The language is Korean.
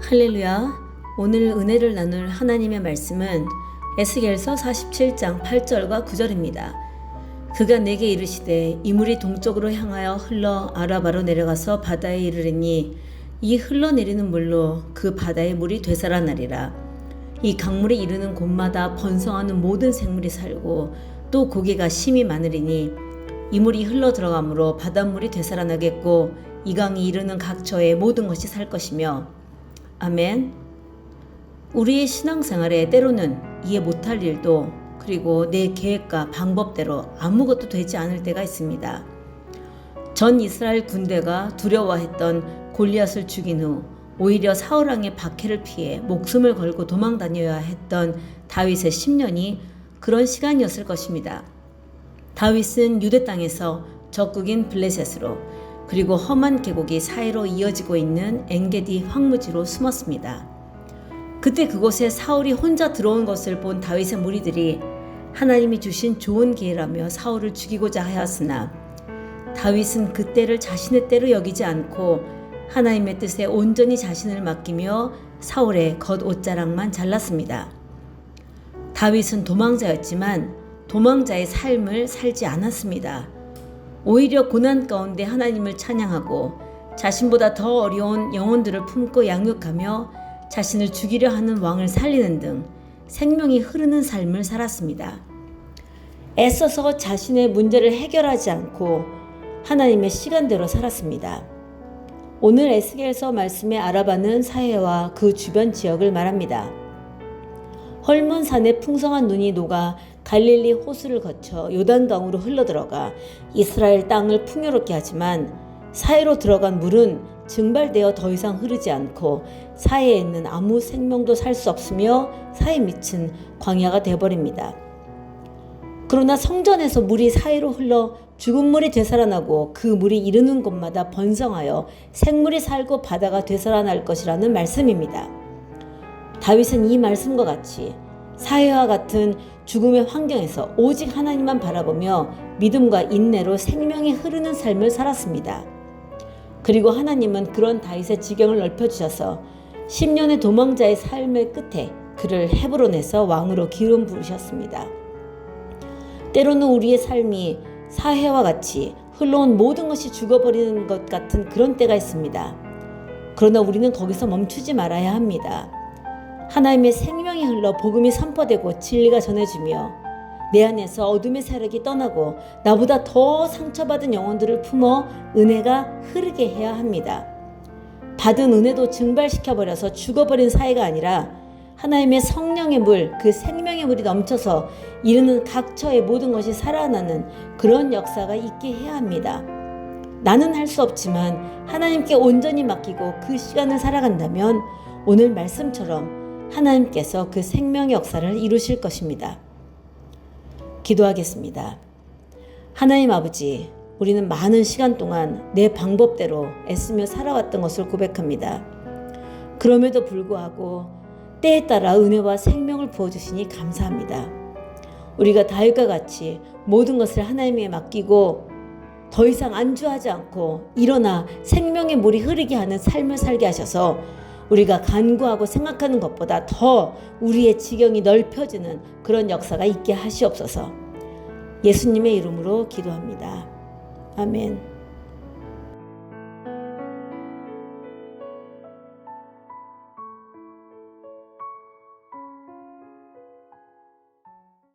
할렐루야. 오늘 은혜를 나눌 하나님의 말씀은 에스겔서 47장 8절과 9절입니다. 그가 내게 이르시되 이 물이 동쪽으로 향하여 흘러 아라바로 내려가서 바다에 이르리니 이 흘러내리는 물로 그 바다의 물이 되살아나리라. 이 강물이 이르는 곳마다 번성하는 모든 생물이 살고 또 고기가 심이 많으리니 이 물이 흘러 들어가므로 바닷물이 되살아나겠고 이 강이 이르는 각처에 모든 것이 살 것이며 아멘. 우리의 신앙생활에 때로는 이해 못할 일도 그리고 내 계획과 방법대로 아무것도 되지 않을 때가 있습니다. 전 이스라엘 군대가 두려워했던 골리앗을 죽인 후 오히려 사울왕의 박해를 피해 목숨을 걸고 도망 다녀야 했던 다윗의 10년이 그런 시간이었을 것입니다. 다윗은 유대 땅에서 적국인 블레셋으로 그리고 험한 계곡이 사이로 이어지고 있는 엔게디 황무지로 숨었습니다. 그때 그곳에 사울이 혼자 들어온 것을 본 다윗의 무리들이 하나님이 주신 좋은 기회라며 사울을 죽이고자 하였으나 다윗은 그 때를 자신의 때로 여기지 않고 하나님의 뜻에 온전히 자신을 맡기며 사울의 겉옷자락만 잘랐습니다. 다윗은 도망자였지만 도망자의 삶을 살지 않았습니다. 오히려 고난 가운데 하나님을 찬양하고 자신보다 더 어려운 영혼들을 품고 양육하며 자신을 죽이려 하는 왕을 살리는 등 생명이 흐르는 삶을 살았습니다. 애써서 자신의 문제를 해결하지 않고 하나님의 시간대로 살았습니다. 오늘 에스겔서 말씀의 아라바는 사해와 그 주변 지역을 말합니다. 헐몬 산의 풍성한 눈이 녹아 갈릴리 호수를 거쳐 요단강으로 흘러들어가 이스라엘 땅을 풍요롭게 하지만 사해로 들어간 물은 증발되어 더 이상 흐르지 않고 사해에 있는 아무 생명도 살 수 없으며 사해 밑은 광야가 되어버립니다. 그러나 성전에서 물이 사이로 흘러 죽은 물이 되살아나고 그 물이 이르는 곳마다 번성하여 생물이 살고 바다가 되살아날 것이라는 말씀입니다. 다윗은 이 말씀과 같이 사회와 같은 죽음의 환경에서 오직 하나님만 바라보며 믿음과 인내로 생명이 흐르는 삶을 살았습니다. 그리고 하나님은 그런 다윗의 지경을 넓혀주셔서 10년의 도망자의 삶의 끝에 그를 헤브론에서 왕으로 기름 부으셨습니다. 때로는 우리의 삶이 사회와 같이 흘러온 모든 것이 죽어버리는 것 같은 그런 때가 있습니다. 그러나 우리는 거기서 멈추지 말아야 합니다. 하나님의 생명이 흘러 복음이 선포되고 진리가 전해지며 내 안에서 어둠의 세력이 떠나고 나보다 더 상처받은 영혼들을 품어 은혜가 흐르게 해야 합니다. 받은 은혜도 증발시켜버려서 죽어버린 사이가 아니라 하나님의 성령의 물, 그 생명의 물이 넘쳐서 이르는 각처의 모든 것이 살아나는 그런 역사가 있게 해야 합니다. 나는 할 수 없지만 하나님께 온전히 맡기고 그 시간을 살아간다면 오늘 말씀처럼 하나님께서 그 생명의 역사를 이루실 것입니다. 기도하겠습니다. 하나님 아버지, 우리는 많은 시간 동안 내 방법대로 애쓰며 살아왔던 것을 고백합니다. 그럼에도 불구하고 때에 따라 은혜와 생명을 부어주시니 감사합니다. 우리가 다윗과 같이 모든 것을 하나님께 맡기고 더 이상 안주하지 않고 일어나 생명의 물이 흐르게 하는 삶을 살게 하셔서 우리가 간구하고 생각하는 것보다 더 우리의 지경이 넓혀지는 그런 역사가 있게 하시옵소서. 예수님의 이름으로 기도합니다. 아멘.